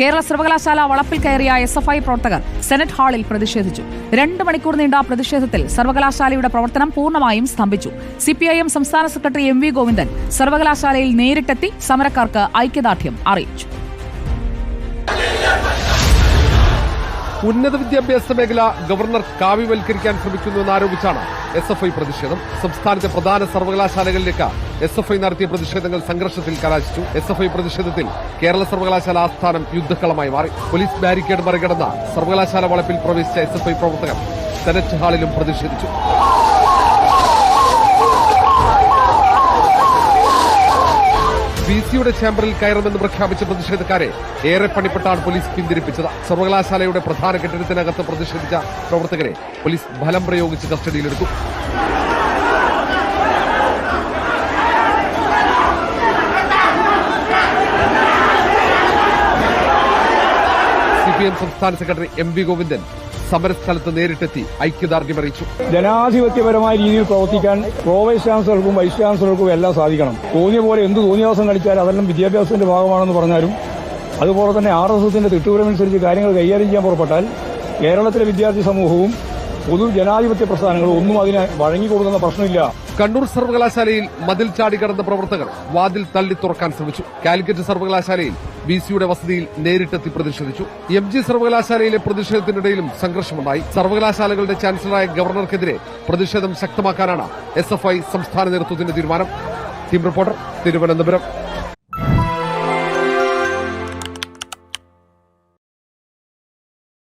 കേരള സർവകലാശാല വളപ്പിൽ കയറിയ എസ് എഫ് ഐ പ്രവർത്തകർ സെനറ്റ് ഹാളിൽ പ്രതിഷേധിച്ചു. രണ്ട് മണിക്കൂർ നീണ്ട പ്രതിഷേധത്തിൽ സർവകലാശാലയുടെ പ്രവർത്തനം പൂർണമായും സ്തംഭിച്ചു. സിപിഐഎം സംസ്ഥാന സെക്രട്ടറി എം വി ഗോവിന്ദൻ സർവകലാശാലയിൽ നേരിട്ടെത്തി സമരക്കാർക്ക് ഐക്യദാർഢ്യം അറിയിച്ചു. ഉന്നത വിദ്യാഭ്യാസ മേഖല ഗവർണർ കാവ്യവൽക്കരിക്കാൻ ശ്രമിക്കുന്നുവെന്നാരോപിച്ചാണ് എസ് എഫ് ഐ പ്രതിഷേധം. സംസ്ഥാനത്തെ പ്രധാന സർവകലാശാലകളിലേക്ക് എസ് എഫ് ഐ നടത്തിയ പ്രതിഷേധങ്ങൾ സംഘർഷത്തിൽ കലാശിച്ചു. എസ് എഫ് ഐ പ്രതിഷേധത്തിൽ കേരള സർവകലാശാല ആസ്ഥാനം യുദ്ധക്കളമായി മാറി. പോലീസ് ബാരിക്കേഡ് മറികടന്ന സർവകലാശാല വളപ്പിൽ പ്രവേശിച്ച എസ് എഫ് ഐ പ്രവർത്തകർ സെനറ്റ് ഹാളിലും പ്രതിഷേധിച്ചു. ബി സിയുടെ ചേംബറിൽ കയറുമെന്ന് പ്രഖ്യാപിച്ച പ്രതിഷേധക്കാരെ ഏറെ പണിപ്പെട്ടാണ് പോലീസ് പിന്തിരിപ്പിച്ചത്. സർവകലാശാലയുടെ പ്രധാന കെട്ടിടത്തിനകത്ത് പ്രതിഷേധിച്ച പ്രവർത്തകരെ പോലീസ് ബലം പ്രയോഗിച്ച് കസ്റ്റഡിയിലെടുത്തു. പി എം സംസ്ഥാന സെക്രട്ടറി എം വി ഗോവിന്ദൻ സമരസ്ഥലത്ത് നേരിട്ടെത്തി ഐക്യദാർഢ്യം അറിയിച്ചു. ജനാധിപത്യപരമായ രീതിയിൽ പ്രവർത്തിക്കാൻ പ്രോ വൈസ് ചാൻസലർക്കും വൈസ് ചാൻസലർക്കും എല്ലാം സാധിക്കണം. തോന്നിയ പോലെ എന്ത് തോന്നിയാസം കളിച്ചാൽ അതെല്ലാം വിദ്യാഭ്യാസത്തിന്റെ ഭാഗമാണെന്ന് പറഞ്ഞാലും അതുപോലെ തന്നെ ആർ എസ് എസിന്റെ തിട്ടൂരമനുസരിച്ച് കാര്യങ്ങൾ കൈകാര്യം ചെയ്യാൻ പുറപ്പെട്ടാൽ കേരളത്തിലെ വിദ്യാർത്ഥി സമൂഹവും പൊതു ജനാധിപത്യ പ്രസ്ഥാനങ്ങൾ ഒന്നും അതിന് വഴങ്ങിക്കൊടുക്കുന്ന പ്രശ്നമില്ല. കണ്ണൂർ സർവകലാശാലയിൽ മതിൽ ചാടി കടന്ന പ്രവർത്തകർ വാതിൽ തള്ളി തുറക്കാൻ ശ്രമിച്ചു. കാലിക്കറ്റ് സർവകലാശാലയിൽ ബി സിയുടെ വസതിയിൽ നേരിട്ടെത്തി പ്രതിഷേധിച്ചു. എം ജി സർവകലാശാലയിലെ പ്രതിഷേധത്തിനിടയിലും സംഘർഷമുണ്ടായി. സർവകലാശാലകളുടെ ചാൻസലറായ ഗവർണർക്കെതിരെ പ്രതിഷേധം ശക്തമാക്കാനാണ് എസ് എഫ് ഐ സംസ്ഥാന നേതൃത്വത്തിന്റെ തീരുമാനം. Team reporter Thiruvananthapuram.